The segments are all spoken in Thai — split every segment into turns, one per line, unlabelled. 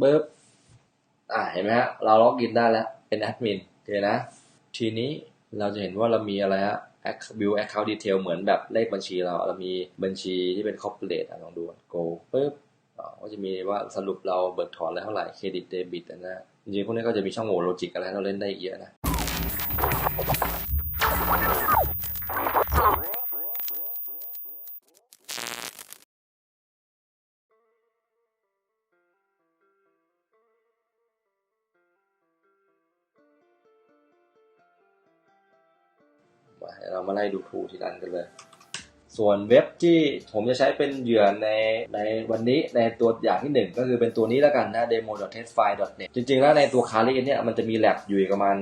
ปึ๊บอ่าเห็นไหมฮะ เราล็อกอินได้แล้ว เป็นแอดมินโอเคนะ ทีนี้เราจะเห็นว่าเรามีอะไรฮะ Ac- view account detail เหมือนแบบเลขบัญชีเรา เรามีบัญชีที่เป็น corporate ลองดู go ปึ๊บก็จะมีว่าสรุปเราเบิกถอนอะไรเท่าไหร่ เครดิตเดบิตนะจริงๆพวกนี้ก็จะมีช่องโหว่โลจิกอะไรเราเล่นได้เยอะนะ ล่ดูทูทีละอันกันเลย ส่วนเว็บที่ผมจะใช้เป็นเหยื่อในในวันนี้ในตัวอย่างที่หนึ่งก็คือเป็นตัวนี้แล้วกันนะ demo.testfile.net จริงๆ แล้วในตัวคาริเนี่ยมันจะมีแ a บอยู่ประมาณ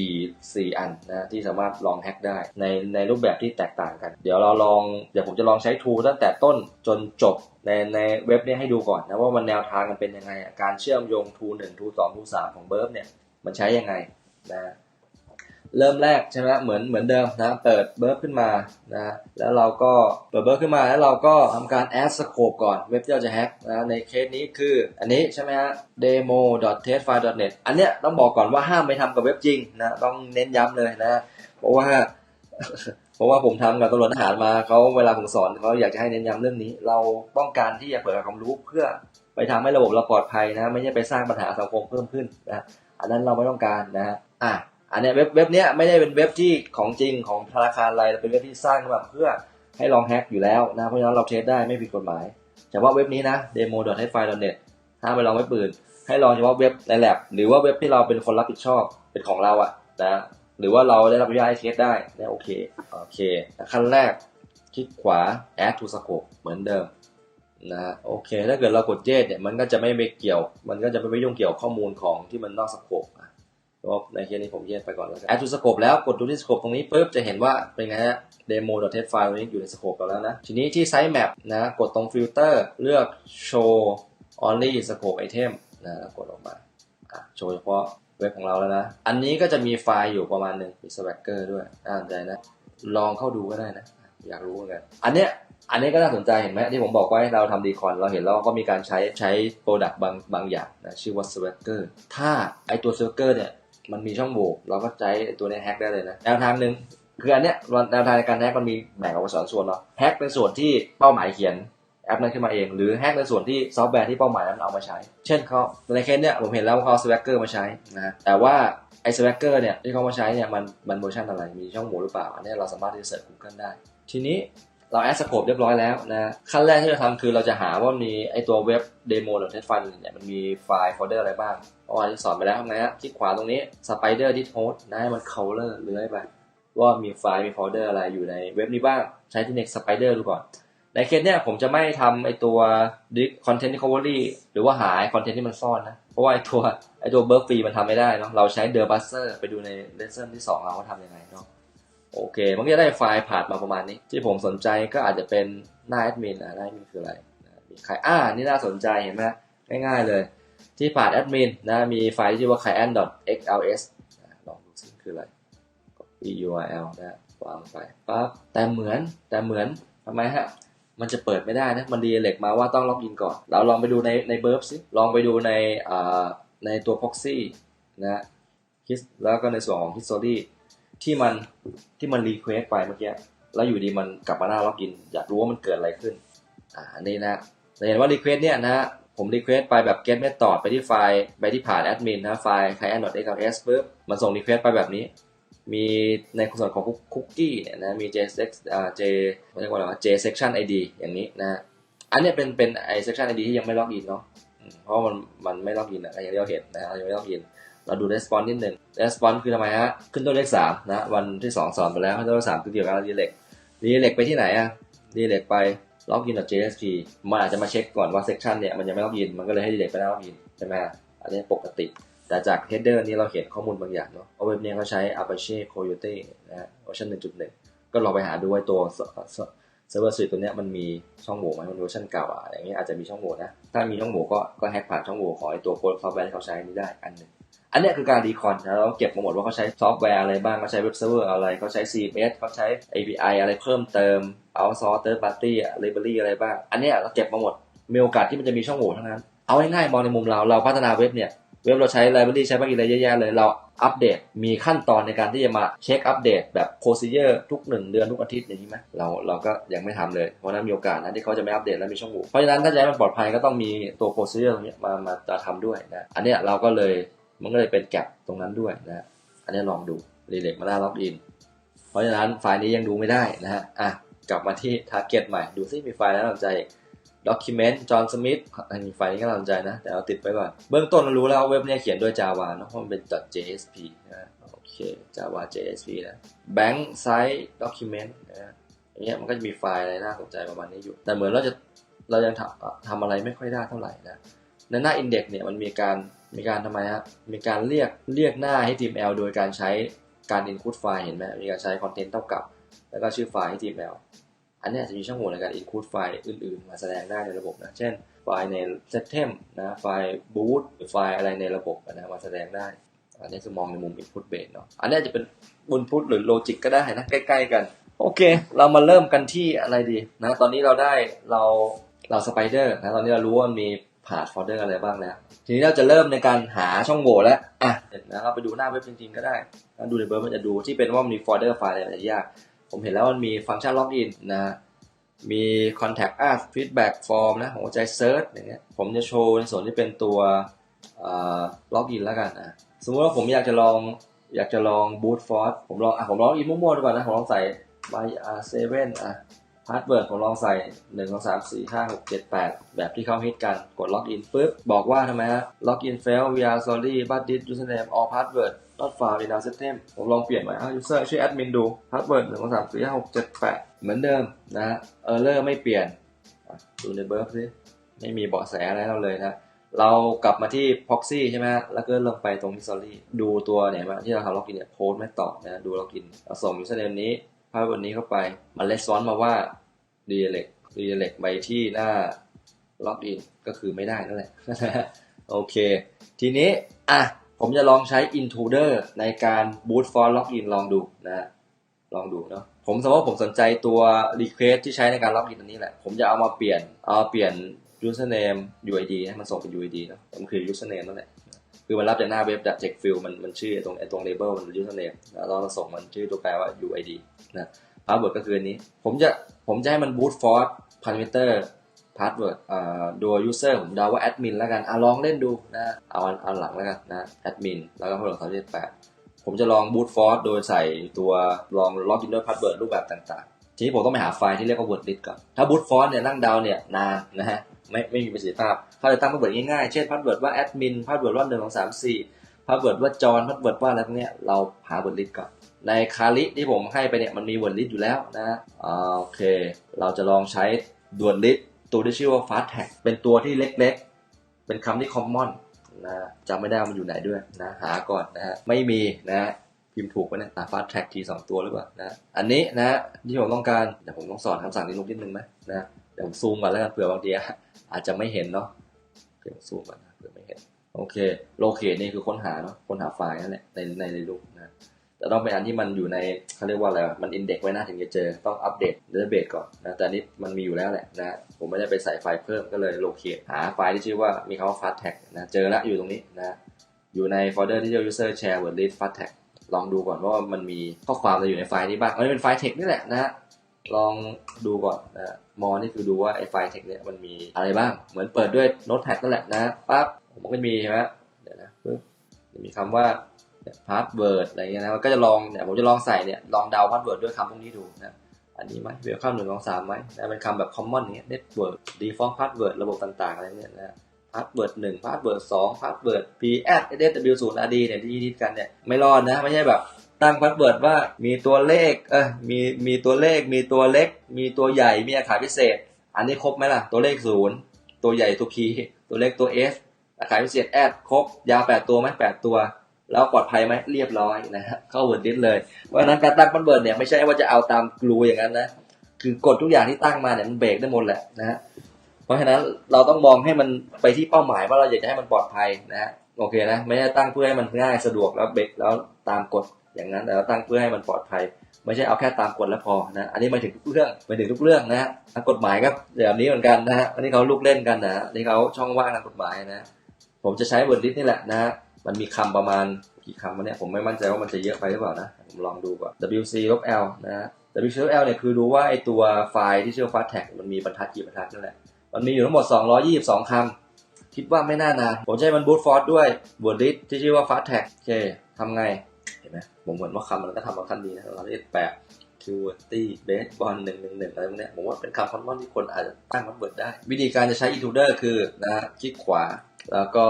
4 4 อันนะที่สามารถลองแฮ็กได้ในในรูปแบบที่แตกต่างกัน เดี๋ยวเราลองเดี๋ยวผมจะลองใช้ทูตั้งแต่ต้นจนจบในในเว็บนี้ให้ดูก่อนนะว่ามันแนวทางมันเป็นยังไง การเชื่อมโยงทูหนึ่งทูสองทูสามของเบิร์ฟเนี่ยมันใช้ยังไงนะ เริ่มแรกใช่ไหมเหมือนเหมือนเดิมนะเปิดเบิร์ขึ้นมานะแล้วเราก็เปิดเบิร์ขึ้นมาแล้วเราก็ทำการ add scope ก่อนเว็บที่เราจะแฮ็กนะในเคสนี้คืออันนี้ใช่ไหมฮะ demo.testfile.net อันเนี้ยต้องบอกก่อนว่าห้ามไปทำกับเว็บจริงนะต้องเน้นย้ำเลยนะเพราะว่าเพราะว่าผมทำกับตำรวจทหารมาเขาเวลาผมสอนเขาอยากจะให้เน้นย้ำเรื่องนี้ เราต้องการที่จะเปิดความรู้เพื่อไปทำให้ระบบเราปลอดภัยนะ ไม่ใช่ไปสร้างปัญหาสังคมเพิ่มขึ้นนะอันนั้นเราไม่ต้องการนะฮะอะ อันเนี้ยเว็บเว็บเนี้ยไม่ได้เป็นเว็บที่ของจริงของธนาคารอะไรเป็นเว็บที่สร้างขึ้นมาเพื่อให้ลองแฮ็กอยู่แล้วนะเพราะฉะนั้นเราเทสได้ไม่ผิดกฎหมายเฉพาะเว็บนี้นะ demo.hifi.net ห้าไปลองเว็บอื่น ให้ลองเฉพาะเว็บในแลบหรือว่าเว็บที่เราเป็นคนรับผิดชอบเป็นของเราอะนะหรือว่าเราได้รับอนุญาตให้เทสได้นะโอเคโอเคขั้นแรกคลิกขวา add to scope เหมือนเดิมนะโอเค ถ้าเกิดเรากดเจดเนี่ยมันก็จะไม่ไปเกี่ยว มันก็จะไม่ไปยุ่งเกี่ยวข้อมูลของที่มันนอกสโคป ก็ในเคสนี้ผมแยกไปก่อนแล้วกัน add to scope แล้วกดดูที่ scope ตรงนี้ปุ๊บจะเห็นว่าเป็นไงฮะ demo.test file ตรงนี้อยู่ใน scope เราแล้วนะ ทีนี้ที่ site map นะกดตรง filter เลือก show only scope item นะแล้วกดออกมาโชว์เฉพาะเว็บของเราแล้วนะ อันนี้ก็จะมีไฟล์อยู่ประมาณหนึ่งมี swagger ด้วยน่าสนใจนะ ลองเข้าดูก็ได้นะ อยากรู้เหมือนกัน อันเนี้ยอันนี้ก็น่าสนใจเห็นไหมที่ผมบอกว่าเราทำดีคอนเราเห็นแล้วก็มีการใช้ใช้โปรดักต์บางบางอย่างนะชื่อว่า swagger ถ้าไอตัว swagger เนี่ย มันมีช่องโหว่เราก็ใช้ตัวนี้แฮกได้เลยนะแนวทางหนึ่งคืออันเนี้ยแนวทางในการแฮกมันมีแบ่งออกเป็นสองส่วนเนาะแฮกในส่วนที่เป้าหมายเขียนแอปนั้นขึ้นมาเอง หรือแฮกในส่วนที่ซอฟต์แวร์ที่เป้าหมายนั้นเอามาใช้ เช่นเขาในเคสเนี้ยผมเห็นแล้วว่าเขาเอา Swagger มาใช้นะแต่ว่าไอ้ Swagger เนี่ยที่เขามาใช้เนี่ยมันมันเวอร์ชันอะไรมีช่องโหว่หรือเปล่า อันนี้เราสามารถที่จะเสิร์ช Google ได้ ทีนี้ เราแอดสโคปเรียบร้อยแล้วนะขั้นแรกที่เราทำคือเราจะหาว่ามีไอตัวเว็บ demo หรือ test file เนี่ยมันมีไฟล์โฟลเดอร์อะไรบ้างเมื่อวานที่สอนไปแล้วทำไงฮะคลิกขวาตรงนี้ spider dit host นะให้มัน color เลื้อยไปว่ามีไฟล์มีโฟลเดอร์อะไรอยู่ในเว็บนี้บ้างใช้ที่ next spider ดูก่อน ในเคสเนี่ยผมจะไม่ทำไอตัว content recovery หรือว่าหายคอนเทนต์ที่มันซ่อนนะ เพราะว่าไอตัวไอตัว burp free มันทำไม่ได้เนาะเราใช้ the buzzer ไปดูใน lesson ที่สองเราว่าทำยังไงเนาะ โอเค มันก็จะได้ไฟล์ผ่านมาประมาณนี้ ที่ผมสนใจก็อาจจะเป็นหน้าแอดมินอะหน้าแอดมินคืออะไรมีใครอ่านี่น่าสนใจเห็นไหมง่ายๆเลย ที่ผ่านแอดมินนะมีไฟล์ที่ชื่อว่า client.xls ลองดูซิคืออะไร copy URL นะวางไปปั๊บแต่เหมือนแต่เหมือนทำไมฮะมันจะเปิดไม่ได้นะ มันดีเล็กมาว่าต้องล็อกอินก่อน เราลองไปดูในในเบิร์บสิลองไปดูในอ่าในตัว proxy นะ His- แล้วก็ในส่วนของ history ที่มันที่มันรีเควสไปเมื่อกี้แล้วอยู่ดีมันกลับมาหน้าล็อกอิน อยากรู้ว่ามันเกิดอะไรขึ้นอ่าอันนี่นะเราเห็นว่ารีเควสเนี่ยนะผมรีเควสไปแบบ get method ไปที่ไฟล์ไปที่ผ่านแอดมินนะไฟล์ client.xls ปุ๊บมันส่งรีเควสไปแบบนี้ มีในส่วนของคุกกี้เนี่ยนะมี JSX อ่า J เรียกว่าอะไรวะ J section ID อย่างนี้นะอันนี้เป็นเป็นไอ section ID ที่ยังไม่ล็อกอินเนาะเพราะมันมันไม่ล็อกอินอะอย่างที่เราเห็นนะยังไม่ล็อกอิน เราดู response นิดหนึ่ง response คือทำไมฮะ ขึ้นต้นเลขสามนะ วันที่สองสอนไปแล้วขึ้นต้นเลขสามคือเกี่ยวกับการ redirect redirect ไปที่ไหนอะ redirect ไป login.jsp มันอาจจะมาเช็คก่อนว่า section เนี่ยมันยังไม่ล็อกอิน มันก็เลยให้ redirect ไปหน้าล็อกอินใช่ไหมอันนี้ปกติ แต่จาก header นี้เราเห็นข้อมูลบางอย่างเนาะเพราเว็บนี้เขาใช้ Apache Coyote นะฮะเวอร์ชัน1.1 ก็ลองไปหาดูว่าตัวเซิร์ฟเวอร์สวิตตัวเนี้ยมันมีช่องโหว่ไหมมันเวอร์ชันเก่าอะอย่างเงี้ยอาจจะมีช่องโหว่นะ ถ้ามีช่องโหว่ก็ก็แฮกผ่านช่องโหว่ของไอตัวโปรซอฟต์แวร์ที่เขาใช้นี้ได้อันหนึ่ง อันเนี้ยคือการรีคอนนะเราเก็บมาหมดว่าเขาใช้ซอฟต์แวร์อะไรบ้างเขาใช้เว็บเซิร์ฟเวอร์อะไรเขาใช้ CMS เขาใช้ API อะไรเพิ่มเติม outsource third party library อะไรบ้าง อันเนี้ยเราเก็บมาหมดมีโอกาสที่มันจะมีช่องโหว่ทั้งนั้น เอาง่ายๆมองในมุมเราเราพัฒนาเว็บเนี่ยเว็บเราใช้ไลบรารีใช้บักอินอะไรเยอะแยะเลยเราอัปเดตมีขั้นตอนในการที่จะมาเช็คอัปเดตแบบโ r o ซเยอร์ทุก 1 เดือนทุกอาทิตย์อย่างนี้ไหมเราเราก็ยังไม่ทำเลยเพราะนั้นมีโอกาสนะที่เขาจะไม่อัปเดตและมีช่องโหว่เพราะฉะนั้นถ้าจะให้มันปลอดภัยก็ต้องมีตัวโ r o ซเยอร์ตรงนี้มามาจะทำด้วยนะอันนี้เราก็เลย มันก็เลยเป็นแกลบตรงนั้นด้วยนะอันนี้ลองดูรีเลกมาหน้าล็อกอินเพราะฉะนั้นไฟล์นี้ยังดูไม่ได้นะฮะอะกลับมาที่ target ใหม่ ดูซิมีไฟล์น่าสนใจอีก document John Smith อันนี้ไฟล์นี้ก็น่าสนใจนะ แต่เอาติดไปก่อน เบื้องต้นเรารู้แล้วว่าเว็บเนี้เขียนด้วย Java เนอะเพราะมันเป็น .jsp นะโอเค Java JSP นะ bank site document นะอย่างเงี้ยมันก็จะมีไฟล์อะไรน่าสนใจประมาณนี้อยู่ แต่เหมือนเราจะเรายังทำทำอะไรไม่ค่อยได้เท่าไหร่นะในหน้า index เนี่ยมันมีการ มีการทำไมฮะมีการเรียกเรียกหน้าให้ TML โดยการใช้การ include ไฟล์เห็นไหมมีการใช้ content เท่ากับ แล้วก็ชื่อไฟล์ HTML อันนี้จะมีช่องโหว่ในการ include ไฟล์อื่นๆ มาแสดงได้ในระบบนะ เช่น ไฟล์ใน system นะ ไฟล์ boot หรือไฟล์อะไรในระบบนะมาแสดงได้ อันนี้คือมองในมุม input base เนาะ อันนี้จะเป็น input หรือ logic ก็ได้นะใกล้ ๆ กัน โอเค เรามาเริ่มกันที่อะไรดีนะ ตอนนี้เราได้เราเราสไปเดอร์นะ ตอนนี้เรารู้ว่ามี ผ่านโฟลเดอร์อะไรบ้างแล้ว ทีนี้เราจะเริ่มในการหาช่องโหว่แล้วอะเดี๋ยวนะเราไปดูหน้าเว็บจริงๆก็ได้ดูในเว็บมันจะดูที่เป็นว่ามีโฟลเดอร์ไฟล์อะไรมันจะยาก ผมเห็นแล้วมันมีฟังก์ชันล็อกอินนะมี contact us feedback form นะหัวใจ search อย่างเงี้ยผมจะโชว์ในส่วนที่เป็นตัวล็อกอินแล้วกันนะสมมติว่าผมอยากจะลองอยากจะลอง boot force ผมลองอะผมลองอินมั่วๆดูก่อนนะผมลองใส่ by r7 อะ พาสเวิร์ดผมลองใส่1 2 3 4 5 6 7 8 แบบที่เขาฮิตกันกดล็อกอินปุ๊บ บอกว่าทำไมฮะล็อกอิน fail we are sorry but this username or password not found in our system ผมลองเปลี่ยนใหม่อะ user ชื่อแอดมินดู password 1 2 3 4 5 6 7 8 เหมือนเดิมนะฮะ error ไม่เปลี่ยน ดูในเบิร์ฟสิไม่มีเบาะแสอะไรเราเลยนะ เรากลับมาที่ proxy ใช่ไหมฮะแล้วก็ลงไปตรง history ดูตัวเนี่ยมาที่เราทำล็อกอินเนี่ยโพสไม่ตอบนะ ดูล็อกอินเราส่ง username นี้าสเวิร์ดนี้เข้าไป มันเลสซอนมาว่า redirect redirect ไปที่หน้า login ก็คือไม่ได้นั่นแหละ โอเค ทีนี้ อะ ผมจะลองใช้ intruder ในการ boot for login ลองดูนะลองดูเนาะผมสมมติว่าผมสนใจตัว request ที่ใช้ในการ login อันนี้แหละ ผมจะเอามาเปลี่ยน เอาเปลี่ยน username UID ให้มันส่งเป็น UID เนาะมันคือ username นั่นแหละ คือมันรับจากหน้าเว็บจาก check field มันมันชื่อตรงไอ้ตรง label มัน username แล้วเราส่งมันชื่อตัวแปลว่า UID นะพาสเวิร์ดก็คืออันนี้ ผมจะผมจะให้มันบูตฟอร์สพารามิเตอร์พาสเวิร์ดโดยยูเซอร์ผมเดาว่าแอดมินแล้วกันอะลองเล่นดูนะเอาอันอัหลังแล้วกันนะแอดมินแล้วก็พาสเวิร์ดสามสิบแปดผมจะลองบูตฟอร์สโดยใส่ตัวลองล็อกอินด้วยพาสเวิร์ดรูปแบบต่างๆ ทีนี้ผมต้องไปหาไฟล์ที่เรียกว่าเวิร์ดลิสก่อน ถ้าบูตฟอร์สเนี่ยนั่งเดาเนี่ยนานนะฮะไม่ไม่มีประสิทธิภาพเขาจะตั้งพาสเวิร์ดง่ายๆ เช่นพาสเวิร์ดว่าแอดมินพาสเวิร์ดว่าหนึ่งสองสามสี่พาสเวิร์ดว่าจอนพาสเวิร์ดว่าอะไรพวกเนี้ยเราหาเวิร์ดลิสก่อน ในคาลิที่ผมให้ไปเนี่ยมันมี word list อยู่แล้วนะอ่าโอเค เราจะลองใช้ word list ตัวที่ชื่อว่า fast tag เป็นตัวที่เล็กๆ เป็นคำที่ common นะจำไม่ได้ว่ามันอยู่ไหนด้วยนะหาก่อนนะฮะไม่มีนะพิมพ์ถูกไหมเนี่ย fast tag ทีสองตัวหรือเปล่านะอันนี้นะที่ผมต้องการเดี๋ยวผมต้องสอนคำสั่งนี้ลงนิดนึงไหมนะเดี๋ยวผมซูมก่อนแล้วกันเผื่อบางทีอาจจะไม่เห็นเนาะเดี๋ยวซูมก่อนนะเผื่อไม่เห็นโอเค locate นี่คือค้นหาเนาะค้นหาไฟล์นั่นแหละในในในรูปนะ แต่ต้องเป็นอันที่มันอยู่ในเขาเรียกว่าอะไรวะมันอินเด็กไว้นะถึงจะเจอต้องอัปเดตเดต้เบสก่อนนะแต่นี้มันมีอยู่แล้วแหละนะผมไม่ได้ไปใส่ไฟล์เพิ่มก็เลยโลเคทหาไฟล์ที่ชื่อว่ามีคำว่า fast tag นะเจอแล้วอยู่ตรงนี้นะอยู่ในโฟลเดอร์ที่ชื่อ user share word list fast tag ลองดูก่อนว่ามันมีข้อความอะไรอยู่ในไฟล์นี้บ้างอันนี้เป็นไฟล์ text นี่แหละนะลองดูก่อนนะมอนี่คือดูว่าไอ้ไฟล์ text เนี่ยมันมีอะไรบ้างเหมือนเปิดด้วย notepad นั่นแหละนะปั๊บผมก็มีใช่ไหมเดี๋ยวนะปึ๊บมีคำว่า พาสเวิร์ดอะไรเงี้ยนะมันก็จะลองเนี่ยผมจะลองใส่เนี่ยลองเดาพาสเวิร์ดด้วยคำพวกนี้ดูนะอันนี้ไหมเวลคัมหนึ่งสองสามไหมนะเป็นคำแบบคอมมอนเนี้ยเน็ตเวิร์ดดีฟอลต์พาสเวิร์ดระบบต่างๆอะไรเนี่ยนะพาสเวิร์ดหนึ่งพาสเวิร์ดสองพาสเวิร์ด p at s w ศูนย์ rd เนี่ยที่ฮิตกันเนี่ยไม่รอดนะไม่ใช่แบบตั้งพาสเวิร์ดว่ามีตัวเลขเออมีมีตัวเลขมีตัวเล็ก มีตัวใหญ่มีอาขาพิเศษ อันนี้ครบไหมล่ะ ตัวเลขศูนย์ตัวใหญ่ตัวคีตัวเล็กตัว s อาขาพิเศษแอดครบยาวแปดตัวไหมแปดตัว แล้วปลอดภัยไหมเรียบร้อยนะฮะเข้าเวิร์ดดิสเลย เพราะฉะนั้นการตั้งพันเวิร์ดเนี่ยไม่ใช่ว่าจะเอาตามกลูอย่างนั้นนะคือกดทุกอย่างที่ตั้งมาเนี่ยมันเบรกได้หมดแหละนะฮะเพราะฉะนั้นเราต้องมองให้มันไปที่เป้าหมายว่าเราอยากจะให้มันปลอดภัยนะฮะโอเคนะไม่ใช่ตั้งเพื่อให้มันง่ายสะดวกแล้วเบรกแล้วตามกฎอย่างนั้นแต่เราตั้งเพื่อให้มันปลอดภัยไม่ใช่เอาแค่ตามกฎแล้วพอนะ อันนี้มาถึงทุกเรื่องมาถึงทุกเรื่องนะทางกฎหมายก็แบบนี้เหมือนกันนะฮะอันนี้เขาลูกเล่นกันนะอันนี้เขาช่องว่างทางกฎหมายนะ ผมจะใช้บทลิสต์นี่แหละนะฮะ มันมีคำประมาณกี่คำวะเนี่ยผมไม่มั่นใจว่ามันจะเยอะไปหรือเปล่านะผมลองดูก่อน wc ลบ l นะฮะ wc ลบ l เนี่ยคือดูว่าไอตัวไฟล์ที่ชื่อ fast tag มันมีบรรทัดกี่บรรทัดนั่นแหละ มันมีอยู่ทั้งหมด 222 คำ คิดว่าไม่น่านาน ผมใช้มัน brute force ด้วยบทลิสต์ที่ชื่อว่า fast tag โอเคทำไง เห็นไหมผมเหมือนว่าคำมันก็ทำมาขั้นดีนะเราเรียกแปะ QWERTY baseball หนึ่งหนึ่งหนึ่งอะไรพวกเนี้ยผมว่าเป็นคำคอนมอนที่คนอาจจะตั้งมันเบิดได้ วิธีการจะใช้ intruder คือนะฮะคลิกขวาแล้วก็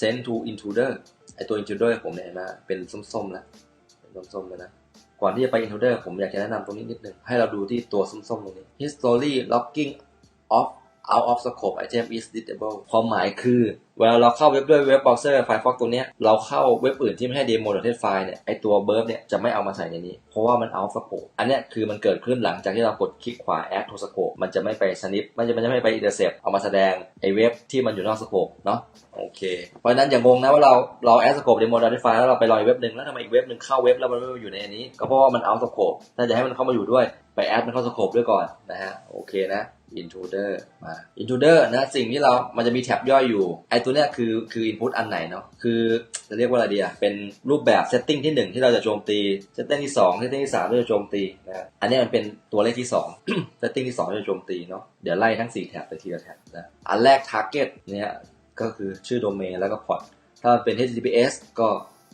send to intruder ไอตัว intruder ผมเนี่ยเห็นะเป็นส้มๆแล้วเป็นส้มๆเลยนะก่อนที่จะไป intruder ผมอยากจะแนะนำตรงนี้นิดนึงให้เราดูที่ตัวส้มๆตรงนี้ history logging off out of scope item is disable ความหมายคือ เวลาเราเข้าเว็บด้วยเว็บเบราว์เซอร์ Firefox ตัวเนี้ย เราเข้าเว็บอื่นที่ไม่ใช่ demo.tet file เนี่ย ไอตัว burp เนี่ย จะไม่เอามาใส่ในนี้ เพราะว่ามัน out of scope อันเนี้ยคือมันเกิดขึ้นหลังจากที่เรากดคลิกขวา add to scope มันจะไม่ไป snip มันจะมันจะไม่ไป intercept เอามาแสดงไอเว็บที่มันอยู่นอก scope เนาะโอเค เพราะฉะนั้นอย่างงงนะว่าเราเรา add scope demo.tet file แล้วเราไปลอยเว็บหนึ่งแล้วทำไมอีกเว็บหนึ่งเข้าเว็บแล้วมันไม่มาอยู่ในอันนี้ ก็เพราะว่ามัน out scope ถ้าจะให้มันเข้ามาอยู่ด้วยไป add มันเข้า scope ด้วยก่อนนะฮะโอเคนะ intruder มา intruder นะสิ่งที่เรา มันจะมีแท็บย่อยอยู่ ไอตัวเนี้ยคือคือ input อันไหนเนาะ คือจะเรียกว่าอะไรดีอะเป็นรูปแบบ setting ที่ 1 ที่เราจะโจมตี setting ที่2 setting ที่3ที่จะโจมตีนะ อันนี้มันเป็นตัวเลขที่2 setting ที่2ที่จะโจมตีเนาะ เดี๋ยวไล่ทั้ง 4 แท็บไปทีละแท็บนะ อันแรก target เนี่ยก็คือชื่อโดเมนแล้วก็ port ถ้าเป็น HTTPS ก็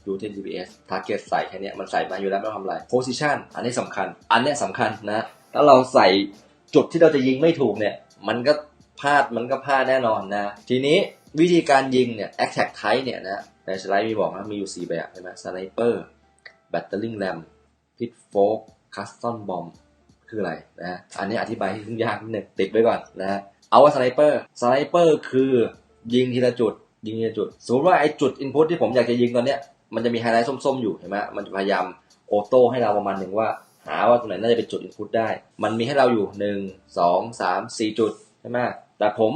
ดู HTTPS target ใส่แค่นี้มันใส่มาอยู่แล้วไม่ต้องทำอะไร position อันนี้สำคัญ อันเนี้ยสำคัญนะ ถ้าเราใส่ จุดที่เราจะยิงไม่ถูกเนี่ย มันก็พลาดมันก็พลาดแน่นอนนะ ทีนี้วิธีการยิงเนี่ย attack type เนี่ยนะในสไลด์มีบอกนะมีอยู่ 4 แบบใช่ไหม sniper battering ram pit fork custom bomb คืออะไรนะ อันนี้อธิบายที่ยุ่งยากนิดนึงติดไว้ก่อนนะ เอาว่า sniper sniper คือยิงทีละจุด ยิงทีละจุด สมมติว่าไอ้จุด input ที่ผมอยากจะยิงตอนเนี้ยมันจะมีไฮไลท์ส้มๆ อยู่เห็นไหมมันจะพยายามโอโต้ให้เราประมาณหนึ่งว่า หาว่าตรงไหนน่าจะเป็นจุด input ได้ มันมีให้เราอยู่1 2 3 4จุดใช่ไหมแต่ผม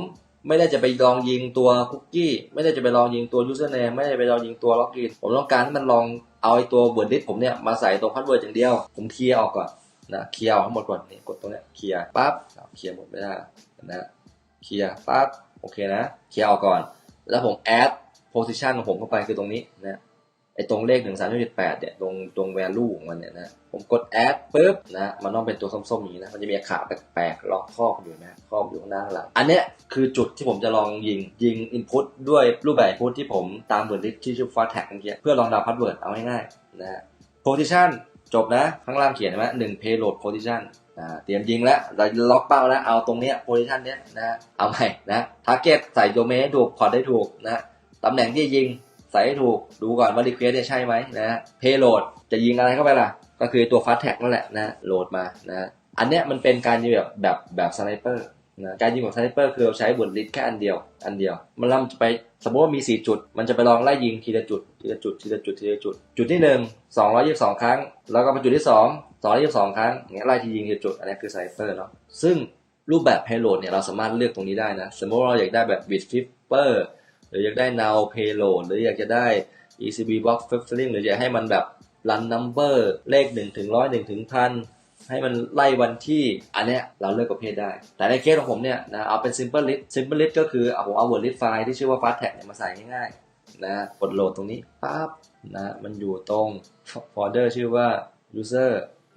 ไม่ได้จะไปลองยิงตัวคุกกี้ไม่ได้จะไปลองยิงตัว username ไม่ได้ไปลองยิงตัวล็อกอินผมต้องการให้มันลองเอาไอ้ตัว word list ผมเนี่ยมาใส่ตรงพาสเวิร์ดอย่างเดียว ผมเคลียร์ออกก่อนนะเคลียร์ออกทั้งหมดก่อนนี่กดตรงเนี้ยเคลียร์ปั๊บเคลียร์หมดไม่ได้นะเคลียร์ปั๊บโอเคนะเคลียร์ออกก่อน แล้วผม add position ของผมเข้าไปคือตรงนี้นะ ไอ้ตรงเลขหนึ่งสามจุดแปดเนี่ยตรงตรง value ของมันเนี่ยนะผมกด add ปุ๊บนะมันต้องเป็นตัวส้มๆนี้นะมันจะมีขาแปลกๆล็อกครอบอยู่นะครอบอยู่ข้างหน้างหลังอันเนี้ยคือจุดที่ผมจะลองยิงยิง input ด้วยรูปแบบ input ที่ผมตามเวิร์ดลิสที่ชื่อ fast tag เมื่อกี้เพื่อลองดา password เอาง่ายๆนะ position จบนะ ข้างล่างเขียนไหมหนึ่ง payload position อ่าเตรียมยิงแล้วเราล็อกเป้าแล้วเอาตรงเนี้ย position เนี้ยนะเอาใหม่นะ target ใส่ domain ถูกพอได้ถูกนะตำแหน่งที่ยิง ส่ให้ถูกดูก่อนว่า request เนี่ยใช่ไหมนะฮะ payload จะยิงอะไรเข้าไปล่ะ ก็คือตัว fast tag นั่นแหละนะโหลดมานะอันเนี้ยมันเป็นการยิงแบบแบบแบบสไนเปอร์นะการยิงแบบสไนเปอร์คือเราใช้บทลิสแค่อันเดียว อันเดียว มันเราจะไปสมมติว่ามี 4 จุด มันจะไปลองไล่ยิงทีละจุดทีละจุดทีละจุดทีละจุด จุดที่ 1 222 ครั้ง แล้วก็ไปจุดที่ 2 222 ครั้งอย่างเงี้ยไล่ทียิงทีละจุด อันนี้คือสไนเปอร์เนาะซึ่งรูปแบบ payload เนี่ยเราสามารถเลือกตรงนี้ได้นะ สมมติว่าเราอยากได้แบบ bit flipper หรืออยากได้ now payload หรืออยากจะได้ ECB box filtering หรืออยากให้มันแบบ run number เลข1ถึง100 1ถึงพันให้มันไล่วันที่อันเนี้ยเราเลือกประเภทได้ แต่ในเคสของผมเนี่ยนะเอาเป็น simple list simple list ก็คือเอาผมเอา word list file ที่ชื่อว่า fast tag เนี่ยมาใส่ง่ายๆนะกดโหลดตรงนี้ปั๊บนะมันอยู่ตรง folder ชื่อว่า user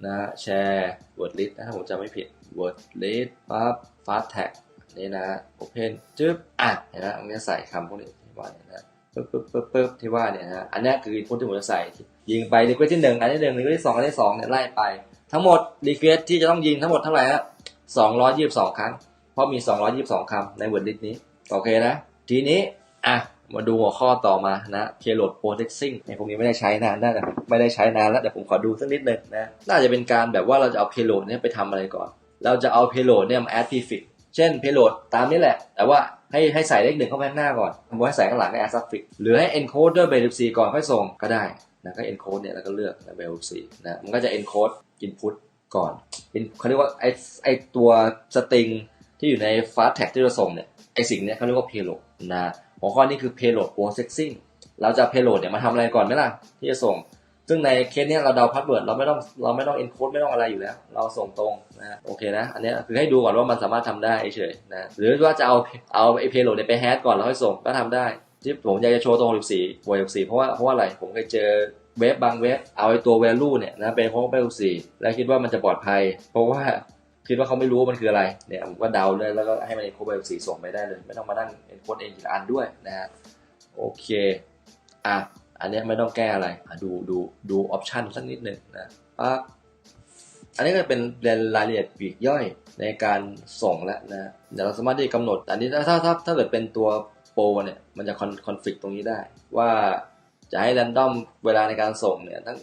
นะ share word list นะถ้าผมจำไม่ผิด word list ปั๊บ fast tag นี่นะ open จึ๊บอะเห็นไหมตรงนี้ใส่คำพวกนี้ที่ว่าเนี่ยนะปึ๊บปึ๊บปึ๊บปึ๊บที่ว่าเนี่ยนะอันนี้คือ input ที่ผมจะใส่ ยิงไป request ที่หนึ่งอันที่หนึ่ง request ที่สองอันที่สองเนี่ยไล่ไป ทั้งหมด request ที่จะต้องยิงทั้งหมดเท่าไหร่ฮะ222ครั้ง เพราะมี222คำใน word list นี้ โอเคนะ ทีนี้อะมาดูหัวข้อต่อมานะ payload processing ในพวกนี้ไม่ได้ใช้นานน่าจะไม่ได้ใช้นานแล้วเดี๋ยวผมขอดูสักนิดหนึ่งนะ น่าจะเป็นการแบบว่าเราจะเอา payload เนี่ยไปทำอะไรก่อน เราจะเอา payload เนี่ยมา add prefix เช่น payload ตามนี้แหละ แต่ว่าให้ให้ใส่เลขหนึ่งเข้าไปข้างหน้าก่อนผมให้ใส่ข้างหลังก็ add suffix หรือให้ encode ด้วย base ก่อนค่อยส่งก็ได้นะก็ encode เนี่ยแล้วก็เลือกนะ base นะมันก็จะ encode input ก่อนเป็นเขาเรียกว่าไอไอตัวสตริงที่อยู่ใน fast tag ที่เราส่งเนี่ยไอสิ่งเนี้ยเขาเรียกว่า payload นะหัวข้อนี้คือ payload processing เราจะ payload เนี่ยมาทำอะไรก่อนไหมล่ะที่จะส่ง ซึ่งในเคสเนี้ยเราเดาพาสเวิร์ดเราไม่ต้องเราไม่ต้อง encode ไม่ต้องอะไรอยู่แล้ว เราส่งตรงนะฮะโอเคนะ อันนี้คือให้ดูก่อนว่ามันสามารถทำได้เฉยนะหรือว่าจะเอาเอาไอ้ payload เนี่ยไปแฮชก่อนแล้วค่อยส่งก็ทำได้ที่ผมอยากจะโชว์ตรง64บวก64เพราะว่าเพราะว่าอะไรผมเคยเจอเว็บบางเว็บเอาไอตัว value เนี่ยนะเป็น code 64แล้วคิดว่ามันจะปลอดภัย เพราะว่าคิดว่าเขาไม่รู้ว่ามันคืออะไรเนี่ยผมก็เดาเลยแล้วก็ให้มัน encode 64ส่งไปได้เลย ไม่ต้องมานั่ง encode เองทีละอันด้วยนะฮะโอเคอะ อันนี้ไม่ต้องแก้อะไระดูดูดูออปชันสักนิดหนึ่งนะปั๊บอันนี้ก็เป็นรายละเอียดปีกย่อยในการส่งแล้วนะเดี๋ยวเราสามารถที่กำหนด อันนี้ถ้าถ้าถ้าถ้าเกิดเป็นตัวโปรเนี่ยมันจะคอนฟ lict ตรงนี้ได้ ว่าจะให้ r รนดอมเวลาในการส่งเนี่ยทั้ง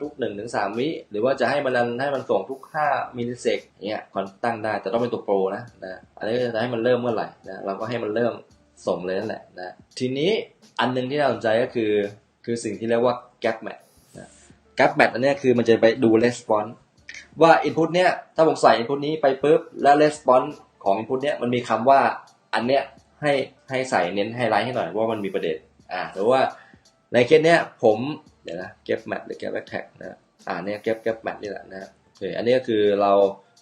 ทุก1นถึงสามวิหรือว่าจะให้มันนให้มันส่งทุก 5มิลลิเซกเนี่ยคอนตั้งได้แต่ต้องเป็นตัวโปรนะนะอันนี้จะให้มันเริ่มเมื่อไหร่นะเราก็ให้มันเริ่มส่งเลยนั่นแหละนะทีนี้อันหนึงที่น่าสนใจก็คือ คือสิ่งที่เรียกว่า gap match gap match อันนี้คือมันจะไปดู response ว่า input เนี้ยถ้าผมใส่ input นี้ไปปุ๊บแล้ว response ของ input เนี้ยมันมีคำว่าอันเนี้ยให้ให้ใส่เน้นไฮไลท์ให้หน่อยว่ามันมีประเด็นอ่าหรือว่าในเคสเนี้ยผมเดี๋ยวนะ gap match หรือ gap tag นะอ่าเนี่ย gap gap match นี่แหละนะโอเคอันนี้ก็คือเรา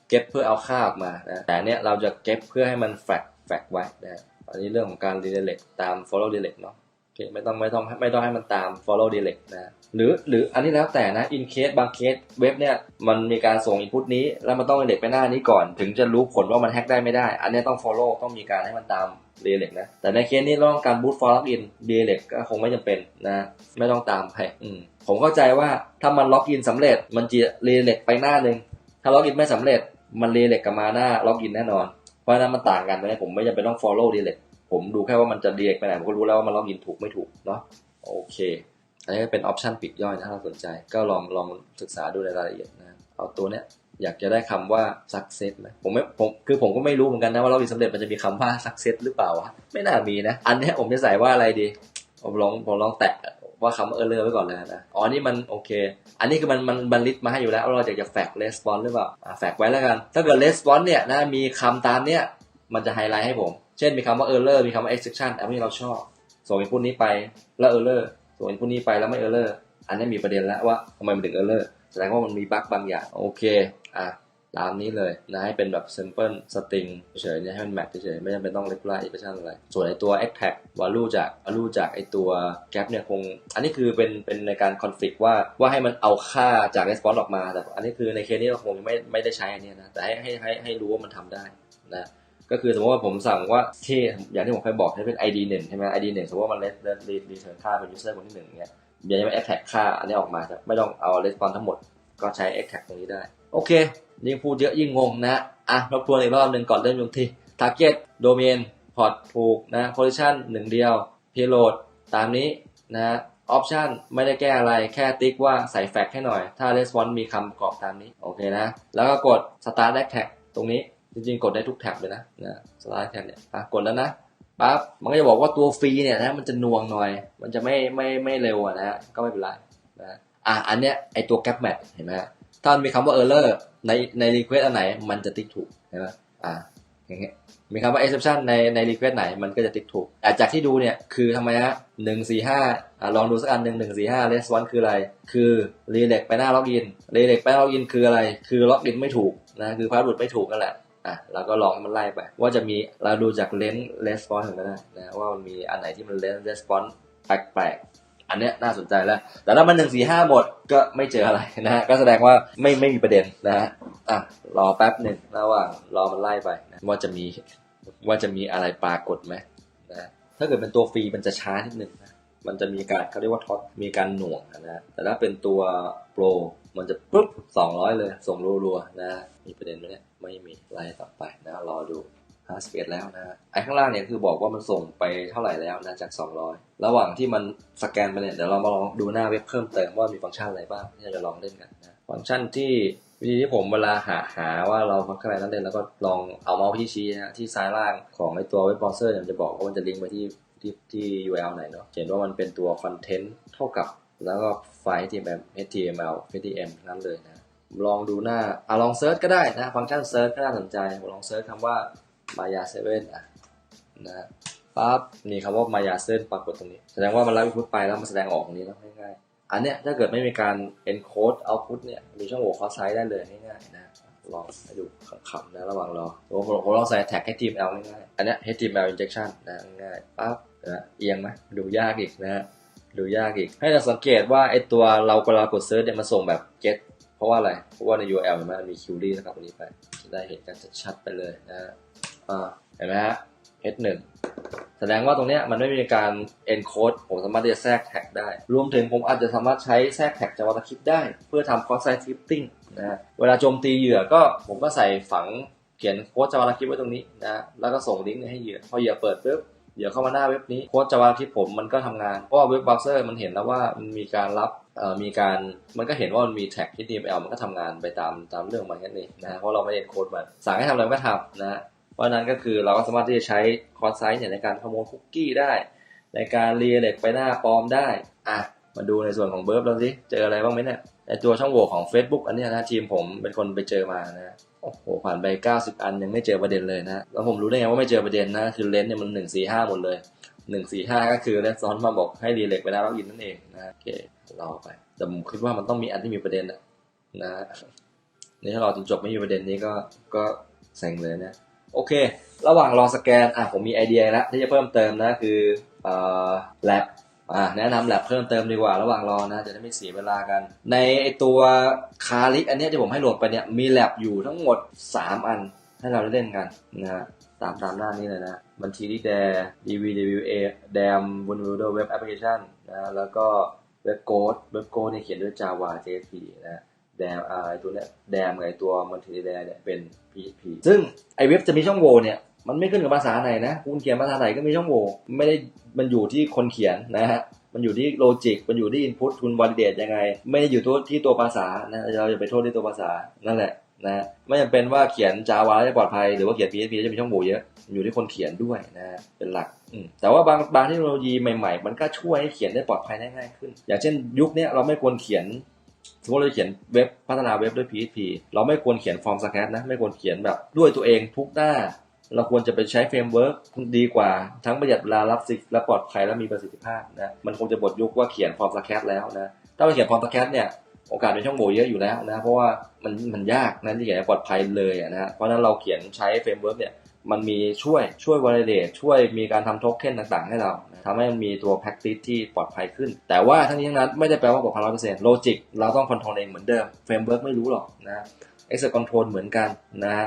เก็บเพื่อเอาค่าออกมานะแต่เนี้ยเราจะเก็บเพื่อให้มันแฟกแฟกไว้นะอันนี้เรื่องของการ redirect ตาม follow direct เนาะ คไม่ต้องไม่ต้องไม่ต้องให้มันตาม follow direct นะหรือหรืออันนี้แล้วแต่นะ in case บางเคสเว็บเนี่ยมันมีการส่ง input นี้ แล้วมันต้อง direct ไปหน้านี้ก่อน ถึงจะรู้ผลว่ามันแฮ็กได้ไม่ได้ อันนี้ต้อง follow ต้องมีการให้มันตาม direct นะ แต่ในเคสนี้เราต้องการ boot for login direct ก็คงไม่จำเป็นนะ ไม่ต้องตามไปอืมผมเข้าใจว่าถ้ามัน login สำเร็จมันจะ direct ไปหน้าหนึ่งถ้า login ไม่สำเร็จมัน direct กลับมาหน้า login แน่นอนเพราะฉะนั้นมันต่างกันนะผมไม่จำเป็นต้อง follow direct ผมดูแค่ว่ามันจะ direct ไปไหนผมก็รู้แล้วว่ามันล็อกอินถูกไม่ถูกเนาะโอเคอันนี้เป็นออปชันปิดย่อยนะถ้าเราสนใจ ก็ลองลองศึกษาดูในรายละเอียดนะเอาตัวเนี้ยอยากจะได้คำว่า success ไหมผมไม่ผมคือผมก็ไม่รู้เหมือนกันนะว่าล็อกอินสำเร็จมันจะมีคำว่า success หรือเปล่าวะไม่น่ามีนะ อันนี้ผมจะใส่ว่าอะไรดี ผมลองผมลองแตะว่าคำว่า error ไว้ก่อนเลยนะ อ๋อ นี่มันโอเค อันนี้คือมันมันบันลิสต์มาให้อยู่แล้วเราอยากจะแฟก response หรือเปล่าแฟกไว้แล้วกัน ถ้าเกิด response เนี่ยนะมีคำตามเนี้ยมันจะไฮไลท์ให้ผม เช่นมีคำว่า error มีคำว่า exception อันนี้เราชอบ ส่ง input นี้ไปแล้ว error ส่ง input นี้ไปแล้วไม่ error อันนี้มีประเด็นแล้วว่าทำไมมันถึง error แสดงว่ามันมีบั๊กบางอย่าง โอเค อะตามนี้เลยนะให้เป็นแบบ simple string เฉยๆเนี่ยให้มัน match เฉยๆไม่จำเป็นต้อง regular expression อะไร ส่วนไอตัว extract value จาก value จากไอตัว gap เนี่ยคง อันนี้คือเป็นเป็นในการ conflict ว่าว่าให้มันเอาค่าจาก response ออกมา แต่อันนี้คือในเคสนี้เราคงไม่ไม่ได้ใช้อันนี้นะ แต่ให้ให้ให้ให้รู้ว่ามันทำได้นะ ก็คือสมมติว่าผมสั่งว่าที่อย่างที่ผมเคยบอกให้เป็น ID หนึ่งใช่ไหม ID หนึ่งสมมติว่ามัน let let let return ค่าเป็น user คนที่หนึ่งเนี่ยเดี๋ยวจะมา extract ค่าอันนี้ออกมาจะไม่ต้องเอา response ทั้งหมดก็ใช้ extract ตรงนี้ได้ โอเคยิ่งพูดเยอะยิ่งงงนะอะรบทวนอีกรอบหนึ่งก่อนเริ่มลงที่ target domain port ถูกนะ position หนึ่งเดียว payload ตามนี้นะ option ไม่ได้แก้อะไรแค่ติ๊กว่าใส่แฟกให้หน่อย ถ้า response มีคำประกอบตามนี้ โอเคนะ แล้วก็กด start tag ตรงนี้ จริงๆ กดได้ทุกแท็บเลยนะนะ start tag เนี่ยอะกดแล้วนะปั๊บมันก็จะบอกว่าตัวฟรีเนี่ยนะมันจะนวงหน่อย มันจะไม่ไม่ไม่เร็วอะนะก็ไม่เป็นไรนะอะอันเนี้ยไอตัว gap match เห็นไหมฮะถ้ามันมีคำว่า error ในใน request อันไหนมันจะติ๊กถูกเห็นไหมอะอย่างเงี้ยมีคำว่า exception ในใน request ไหนมันก็จะติ๊กถูกอ่จากที่ดูเนี่ยคือทำไมฮะหนึ่งสี่ห้าอะลองดูสักอันหนึ่งหนึ่งสี่ห้า response คืออะไร คือ redirect ไปหน้า login redirect ไปหน้า login คืออะไร คือ login ไม่ถูกนะคือ password ไม่ถูกนั่นแหละ อะเราก็ลองมันไล่ไป ว่าจะมีเราดูจาก length response ก็ได้นะว่ามันมีอันไหนที่มัน length response แปลกๆอันเนี้ยน่าสนใจแล้ว แต่ถ้ามันหนึ่งสี่ห้าหมดก็ไม่เจออะไรนะฮะก็แสดงว่าไม่ไม่มีประเด็นนะฮะอะรอแป๊บหนึ่งระหว่างรอมันไล่ไปนะว่าจะมีว่าจะมีอะไรปรากฏไหมนะถ้าเกิดเป็นตัวฟรีมันจะช้านิดนึงนะมันจะมีการเขาเรียกว่าท็อตมีการหน่วงนะฮะแต่ถ้าเป็นตัวโปรมันจะปุ๊บสองร้อยเลยส่งรัวๆนะ มีประเด็นไหมเนี่ยไม่มีไล่ต่อไปนะรอดู51แล้วนะฮะไอ้ข้างล่างเนี่ยคือบอกว่ามันส่งไปเท่าไหร่แล้วนะจาก 200 ระหว่างที่มันสแกนไปเนี่ยเดี๋ยวเรามาลองดูหน้าเว็บเพิ่มเติมว่ามีฟังก์ชันอะไรบ้างที่เราจะลองเล่นกันนะฟังก์ชันที่วิธีที่ผมเวลาหาหาว่าเราฟักอะไรนั้นเล่นแล้วก็ลองเอาเมาส์ที่ชี้นะที่ซ้ายล่างของไอ้ตัวเว็บเบราว์เซอร์เนี่ยมันจะบอกว่ามันจะลิงก์ไปที่ที่ที่ URL ไหนเนาะเห็นว่ามันเป็นตัวคอนเทนต์เท่ากับ แล้วก็ไฟล์ HTML HTML HTML นั้นเลยนะ ลองดูหน้าอะลองเซิร์ชก็ได้นะ ฟังก์ชันเซิร์ชก็น่าสนใจผมลองเซิร์ชคำว่ามายาเซเว่นอะนะปั๊บนี่คำว่ามายาเซนปรากฏตรงนี้ แสดงว่ามันรับอินพุตไปแล้วมันแสดงออกตรงนี้แล้วง่ายอันเนี้ยถ้าเกิดไม่มีการ encode output เนี่ยมีช่องโหว่ cross site ได้เลยง่ายๆนะลองให้ดูขำๆนะระหว่างรอผมผมลองใส่แท็ก HTML ง่ายๆอันเนี้ย HTML injection นะง่ายปั๊บนะเอียงไหมดูยากอีกนะฮะดูยากอีก ให้เราสังเกตว่าไอตัวเราเวลากด search เนี่ยมันส่งแบบ get เพราะว่าอะไร เพราะว่าใน URL นไหมมันมี query นะครับตรงนี้ไป จะได้เห็นกันชัดๆไปเลยนะฮะเห็นไหมฮะ H1 แสดงว่าตรงเนี้ยมันไม่มีการ encode ผมสามารถที่จะแทรกแท็กได้ รวมถึงผมอาจจะสามารถใช้แทรกแท็ก JavaScript ได้ เพื่อทำ cross site scripting นะฮะ เวลาโจมตีเหยื่อก็ผมก็ใส่ฝังเขียนโค้ด JavaScript ไว้ตรงนี้นะ แล้วก็ส่งลิงก์ให้เหยื่อ พอเหยื่อเปิดปุ๊บ เดี๋ยวเข้ามาหน้าเว็บนี้โค้ด Java ที่ผมมันก็ทำงาน เพราะว่าเว็บเบราว์เซอร์มันเห็นแล้วว่ามันมีการรับมีการมันก็เห็นว่ามันมีแท็ก HTML มันก็ทำงานไปตามตามเรื่องมันแค่นี้นะเพราะเราไม่ได้โค้ดมันสั่งให้ทำอะไรมันก็ทำนะเพราะนั้นก็คือเราก็สามารถที่จะใช้คอร์สไซส์เนี่ยในการขโมยคุกกี้ได้ ในการเรียเล็กไปหน้าปลอมได้อะ มาดูในส่วนของเบิร์บเราสิเจออะไรบ้างไหมเนี่ยในตัวช่องโหว่ของ Facebook อันนี้นะทีมผมเป็นคนไปเจอมานะโอ้โหผ่านไป 90 อันยังไม่เจอประเด็นเลยนะแล้วผมรู้ได้ไงว่าไม่เจอประเด็นนะคือเลนส์เนี่ยมัน 145 หมดเลย 145 ก็คือเลนส์ซ้อนมาบอกให้รีเล็กไปน้าล็อกอินนั่นเองนะโอเครอไปแต่ผมคิดว่ามันต้องมีอันที่มีประเด็นนะนะนี่ถ้าราจนจบไม่มีประเด็นนี้ก็ก็เซ็งเลยนะโอเค ระหว่างรอสแกนอะผมมีไอเดียแล้วที่จะเพิ่มเติมนะคือเอ่อ lab อะแนะนำ lab เพิ่มเติมดีกว่าระหว่างรอนะ จะได้ไม่เสียเวลากัน ในไอตัวคาลิอันนี้ที่ผมให้โหลดไปเนี่ยมี lab อยู่ทั้งหมด 3 อัน ให้เราได้เล่นกันนะฮะตามตามหน้านี้เลยนะ บัญชีที่แด DVWA DAM Vulnerable Web Application นะแล้วก็ Web Code Web Code เนี่ยเขียนด้วย Java JSP นะแดมไอตัวเนี้ยแดมกับไอตัวมันทีแดเนี่ยเป็น PHP ซึ่งไอเว็บจะมีช่องโหว่เนี่ย มันไม่ขึ้นกับภาษาไหนนะคุณเขียนภาษาไหนก็มีช่องโหว่ไม่ได้มันอยู่ที่คนเขียนนะฮะมันอยู่ที่โลจิกมันอยู่ที่อินพุตคุณวอลิเดตยังไง ไม่ได้อยู่ตัวที่ตัวภาษานะเราจะไปโทษที่ตัวภาษานั่นแหละนะไม่จำเป็นว่าเขียน Java จะปลอดภัยหรือว่าเขียน PHP จะมีช่องโหว่เยอะอยู่ที่คนเขียนด้วยนะเป็นหลักแต่ว่าบางบางเทคโนโลยีใหม่ ๆ มันก็ช่วยให้เขียนได้ปลอดภัยได้ง่ายขึ้น อย่างเช่นยุคนี้เราไม่ควรเขียนสมมติเราเขียนเว็บพัฒนาเว็บด้วย PHP เราไม่ควรเขียนฟอร์มสแครนะไม่ควรเขียนแบบด้วยตัวเองทุกหน้า เราควรจะไปใช้เฟรมเวิร์กดีกว่า ทั้งประหยัดเวลารับสิและปลอดภัยและมีประสิทธิภาพนะมันคงจะบทยุคว่าเขียนฟอร์มสแครแล้วนะถ้าเราเขียนฟอร์มสแครเนี่ยโอกาสเป็นช่องโหว่เยอะอยู่แล้วนะเพราะว่ามันมันยากนะที่เขียนปลอดภัยเลยนะฮะเพราะนั้นเราเขียนใช้เฟรมเวิร์กเนี่ยมันมีช่วยช่วย validate ช่วยมีการทำโทเค็นต่างๆ ให้เราทำให้มันมีตัว practice ที่ปลอดภัยขึ้น แต่ว่าทั้งนี้ทั้งนั้นไม่ได้แปลว่าปลอดภัยร้อยเปอร์เซ็นต์โลจิกเราต้องคอนโทรลเองเหมือนเดิม framework ไม่รู้หรอกนะ exec control เหมือนกันนะ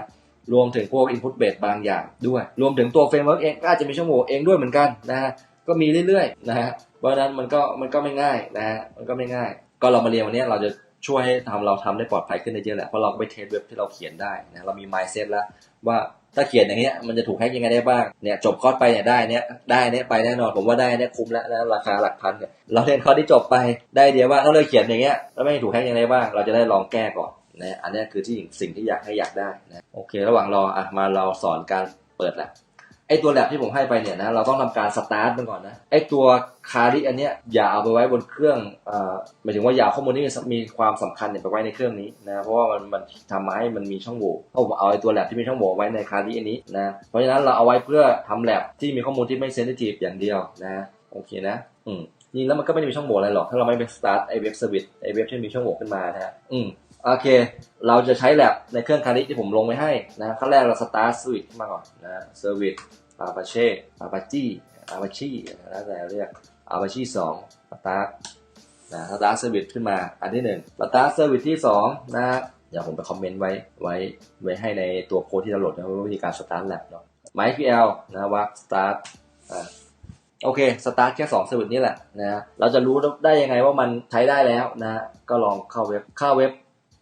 รวมถึงพวก input base บางอย่างด้วย รวมถึงตัว framework เองก็อาจจะมีช่องโหว่เองด้วยเหมือนกันนะฮะก็มีเรื่อยๆนะฮะเพราะนั้นมันก็มันก็ไม่ง่ายนะฮะมันก็ไม่ง่าย ก็เรามาเรียนวันนี้เราจะช่วยให้ทำเราทำได้ปลอดภัยขึ้นได้เยอะแหละเพราะเราก็ไปเทสเว็บที่เราเขียนได้นะเรามี mindset แล้วว่าถ้าเขียนอย่างเงี้ยมันจะถูกแฮกยังไงได้บ้างเนี่ยจบคอร์สไปเนี่ยได้เนี่ยได้เนี่ยไปแน่นอนผมว่าได้เนี่ยคุ้มแล้วนะราคาหลักพันเนี่ยเราเรียนคอร์สที่จบไปได้เดียวว่าถ้าเราเขียนอย่างเงี้ยแล้วไม่ถูกแฮกยังไงบ้าง เราจะได้ลองแก้ก่อน นะอันนี้คือที่สิ่งที่อยากให้อยากได้นะโอเค ระหว่างรออะมาเราสอนการเปิดแหละไอตัวแลบที่ผมให้ไปเนี่ยนะเราต้องทำการสตาร์ทมันก่อนนะไอตัวคาริอันเนี้ยอย่าเอาไปไว้บนเครื่องเอ่อหมายถึงว่าอย่าเอาข้อมูลที่มีความสำคัญเนี่ยไปไว้ในเครื่องนี้นะเพราะว่ามันมันทำให้มันมีช่องโหว่เพราะผมเอาไอตัวแลบที่มีช่องโหว่ไว้ในคาริอันนี้นะเพราะฉะนั้นเราเอาไว้เพื่อทำแลบที่มีข้อมูลที่ไม่เซนซิทีฟอย่างเดียวนะโอเคนะอืมจริงแล้วมันก็ไม่ได้มีช่องโหว่อะไรหรอกถ้าเราไม่ไปสตาร์ทไอเว็บเซอร์วิสไอเว็บที่มีช่องโหว่ขึ้นมานะอืม โอเค เราจะใช้แลบในเครื่องคาริที่ผมลงไว้ให้นะขั้นแรกเราสตาร์ทสวิตมาก่อนนะเซอร์วิสอาปาเช่อาปาจีอาปาชีแล้วแต่เรียกอาปาชีสองสตาร์ทนะสตาร์ทเซอร์วิสขึ้นมาอันที่หนึ่งสตาร์ทเซอร์วิสที่สองนะเดี๋ยวผมไปคอมเมนต์ไว้ไว้ไว้ให้ในตัวโค้ดที่เราโหลดนะวิธีการสตาร์ทแลบเนาะ MySQL นะวักสตาร์ทอ่าโอเค สตาร์ทแค่2สวิตช์นี่แหละนะ เราจะรู้ได้ยังไงว่ามันใช้ได้แล้วนะ ก็ลองเข้าเว็บ เข้าเว็บ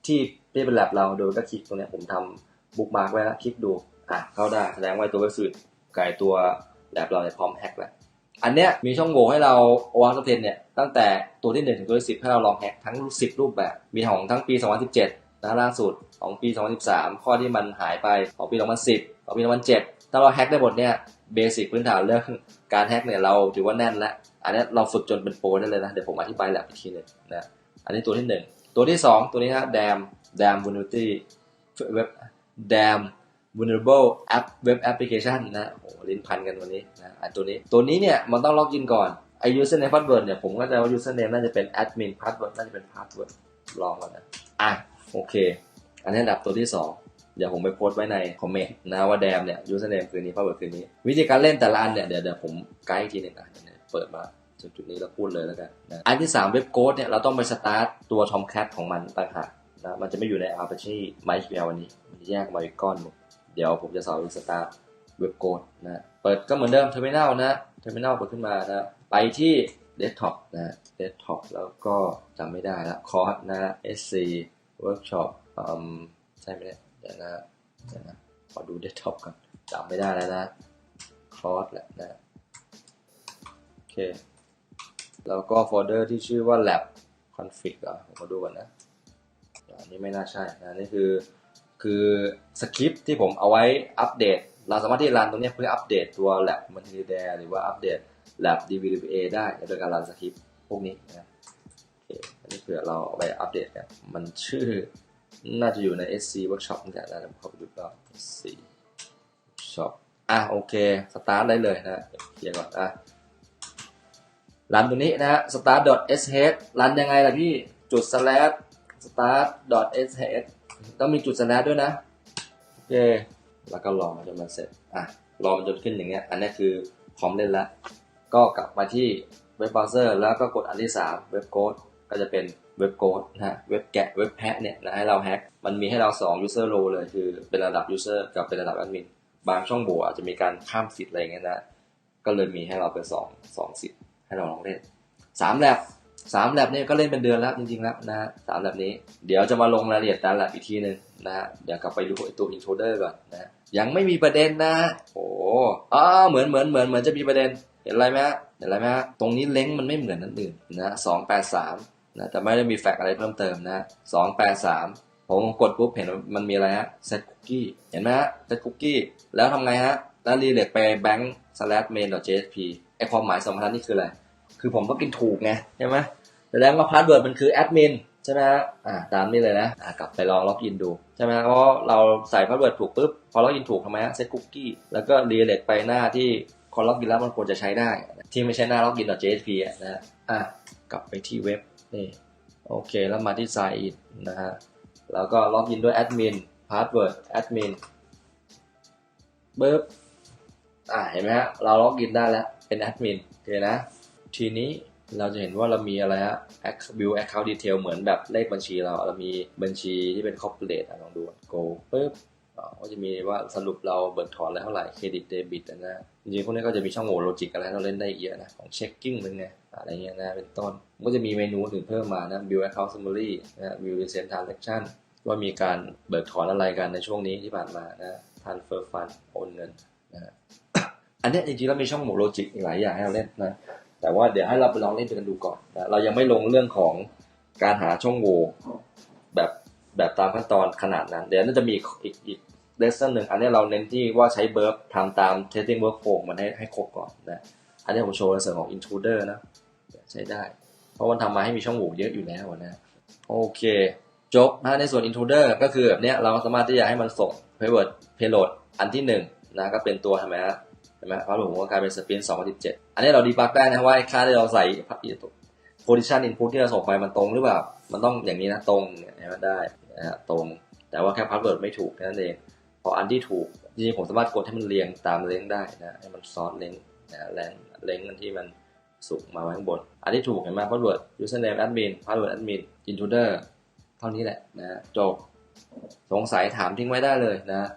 ที่ที่เป็นแลบเราโดยก็คลิกตรงนี้ผมทำบุ๊กมาร์กไว้แล้วคลิกดูอะเข้าได้แสดงว่าตัวเว็บสวิตกายตัวแลบเราเนี่ยพร้อมแฮกแล้วอันเนี้ยมีช่องโหว่ให้เราวางสเตนเนี่ยตั้งแต่ตัวที่ 1 ถึงตัวที่ 10 ให้เราลองแฮกทั้ง 10 รูปแบบ มีของทั้งปี 2017นะล่าสุดของปี 2013 ข้อที่มันหายไปของปี 2010 ของปี 2007 ถ้าเราแฮกได้หมดเนี่ยเบสิกพื้นฐานเรื่องการแฮกเนี่ยเราถือว่าแน่นแล้ว อันนี้เราฝึกจนเป็นโปรได้เลยนะ เดี๋ยวผมอธิบายแลบอีกทีหนึงนะ อันนี้ตัวที่หนึ่ง ตัวที่สองตัวนี้ฮะ dam dam vulnerability web dam vulnerable app web application นะโอ้โหลิ้นพันกันวันนี้นะอันตัวนี้ ตัวนี้เนี่ยมันต้องล็อกอินก่อนไอ username password เนี่ยผมก็จะว่า username น่าจะเป็น admin password น่าจะเป็น password ลองก่อนนะอะโอเค อันนี้อันดับตัวที่ 2 เดี๋ยวผมไปโพสต์ไว้ในคอมเมนต์นะว่าแดมเนี่ย username คืนนี้ password คืนนี้ วิธีการเล่นแต่ละอันเนี่ยเดี๋ยวเดี๋ยวผมไกด์อีกทีหนึงอะเปิดมา จุดจุดนี้แล้วพูดเลยแล้วกันนะอันที่ 3 เว็บโค้ดเนี่ยเราต้องไปสตาร์ทตัว Tomcat ของมันต่างหากนะมันจะไม่อยู่ใน Apache MySQL วันนี้ มันจะแยกมาอีกก้อนนึงเดี๋ยวผมจะสอนวิธีสตาร์ทเว็บโค้ดนะเปิดก็เหมือนเดิม Terminal นะ Terminal เปิดขึ้นมานะไปที่ Desktop นะ Desktop แล้วก็จำไม่ได้ละคอร์สนะ SC Workshop อืมใช่ไหมเนี่ยเดี๋ยวนะเดี๋ยวนะขอดู Desktop ก่อนจำไม่ได้แล้วนะคอร์สแหละนะโอเค แล้วก็โฟลเดอร์ที่ชื่อว่า lab config อะผมมาดูก่อนนะอันนี้ไม่น่าใช่นะนี่คือคือสคริปที่ผมเอาไว้อัปเดต เราสามารถที่จะรันตรงนี้เพื่ออัปเดตตัว lab m u l t i d a หรือว่าอัปเดต lab dvda ได้โดยการรันสคริปพวกนี้นะโอเคอันนี้เผื่อเราเอาไปอัปเดตกันมันชื่อน่าจะอยู่ใน sc workshop นี่แหละนะเดี๋ยวผมเข้าไปดูก็ sc workshop อะโอเค สตาร์ทได้เลยนะเคลียร์ก่อนอะ รันตัวนี้นะฮะ start.sh รันยังไงล่ะพี่ จุด slash start.sh ต้องมีจุด slash ด้วยนะโอเคแล้วก็รอจนมันเสร็จ อะ รอมันจนขึ้นอย่างเงี้ย อันนี้คือพร้อมเล่นแล้ว ก็กลับมาที่เว็บเบราว์เซอร์ แล้วก็กดอันที่ 3 เว็บโค้ด ก็จะเป็นเว็บโค้ดนะฮะเว็บแกะ เว็บแพะเนี่ยนะให้เราแฮกมันมีให้เรา 2 user role เลย คือเป็นระดับ user กับเป็นระดับ admin บางช่องโหว่อาจจะมีการข้ามสิทธิ์อะไรอย่างเงี้ยนะ ก็เลยมีให้เราเป็นสองสองสิทธิ์ ให้เราลองเล่นสามแลบสามแลบเนี่ยก็เล่นเป็นเดือนแล้วจริงๆแล้วนะฮะสามแลบนี้ เดี๋ยวจะมาลงรายละเอียดแต่ละแลบอีกทีหนึ่งนะฮะเดี๋ยวกลับไปดูไอ้ตัว intruder ก่อนนะยังไม่มีประเด็นนะ โอ้อ๋อเหมือนเหมือนเหมือนเหมือนจะมีประเด็นเห็นอะไรไหมฮะเห็นอะไรไหมฮะตรงนี้เล้งมันไม่เหมือนนั่นอื่นนะสองแปดสามนะแต่ไม่ได้มีแฟกอะไรเพิ่มเติมนะสองแปดสามผมกดปุ๊บเห็นมันมีอะไรฮะ set cookie เห็นไหมฮะ set cookie แล้วทำไงฮะแล้วรีเลทไป bank slash main jsp ไอความหมายสำคัญนี่คืออะไร คือผมต้องกินถูกไงใช่ไหมแสดงว่าพาสเวิร์ดมันคือแอดมินใช่ไหมฮะอ่าตามนี้เลยนะอ่ากลับไปลองล็อกอินดูใช่ไหมเพราะเราใส่พาสเวิร์ดถูกปุ๊บพอล็อกอินถูกทำไมฮะเซตคุกกี้แล้วก็รีเลทไปหน้าที่คนล็อกอินแล้วมันควรจะใช้ได้ ที่ไม่ใช่หน้าล็อกอิน .jsp อะนะฮะอะกลับไปที่เว็บนี่โอเค แล้วมาที่ sign in นะฮะแล้วก็ล็อกอินด้วยแอดมินพาสเวิร์ดแอดมินปึ๊บอ่าเห็นไหมฮะเราล็อกอินได้แล้ว เป็นแอดมินโอเคนะ ทีนี้เราจะเห็นว่าเรามีอะไรฮะ view account detail เหมือนแบบเลขบัญชีเรา เรามีบัญชีที่เป็น corporate อะลองดู go ปึ๊บก็จะมีว่าสรุปเราเบิกถอนอะไรเท่าไหร่เครดิตเดบิตนะจริงๆพวกนี้ก็จะมีช่องโหว่โลจิกอะไรให้เราเล่นได้เยอะนะของ checking เป็นไงอะไรเงี้ยนะเป็นต้นก็จะมีเมนูอื่นเพิ่มมานะ view account summary นะ view recent transaction ว่ามีการเบิกถอนอะไรกันในช่วงนี้ที่ผ่านมานะ transfer fund โอนเงินนะ อันนี้จริงๆแล้วมีช่องโหมดโลจิกอีกหลายอย่างให้เราเล่นนะ แต่ว่าเดี๋ยวให้เราไปลองเล่นกันดูก่อนนะเรายังไม่ลงเรื่องของการหาช่องโหว่แบบแบบตามขั้นตอนขนาดนั้น เดี๋ยวน่าจะมีอีกอีกเลสเซนหนึ่งอันนี้เราเน้นที่ว่าใช้เบิร์บทำตาม testing workflow มันให้ให้ครบก่อนนะ อันนี้ผมโชว์ในส่วนของ intruder นะใช้ได้ เพราะมันทำมาให้มีช่องโหว่เยอะอยู่แล้วนะโอเคจบนะในส่วน intruder ก็คือแบบเนี้ยเราสามารถที่จะให้มันส่ง payload payload อันที่หนึ่งนะก็เป็นตัวทำไมฮะ เห็นไหมพาร์ทผมก็กลายเป็นสปิน2017อันนี้เราดีบักได้นะว่าค่าที่เราใส่ position input ที่เราส่งไปมันตรงหรือเปล่า มันต้องอย่างนี้นะตรงเนี่ยเห็นไหมได้นะฮะตรง แต่ว่าแค่พาสเวิร์ดไม่ถูกนั้นเองพออันที่ถูกจริงๆผมสามารถกดให้มันเรียงตามเลงได้นะให้มันซ้อนเลงนะเลงเลงกันที่มันสุกมาไว้ข้างบน อันที่ถูกเห็นไหมพาสเวิร์ด username admin password admin intruder เท่านี้แหละนะจบสงสัยถามทิ้งไว้ได้เลยนะ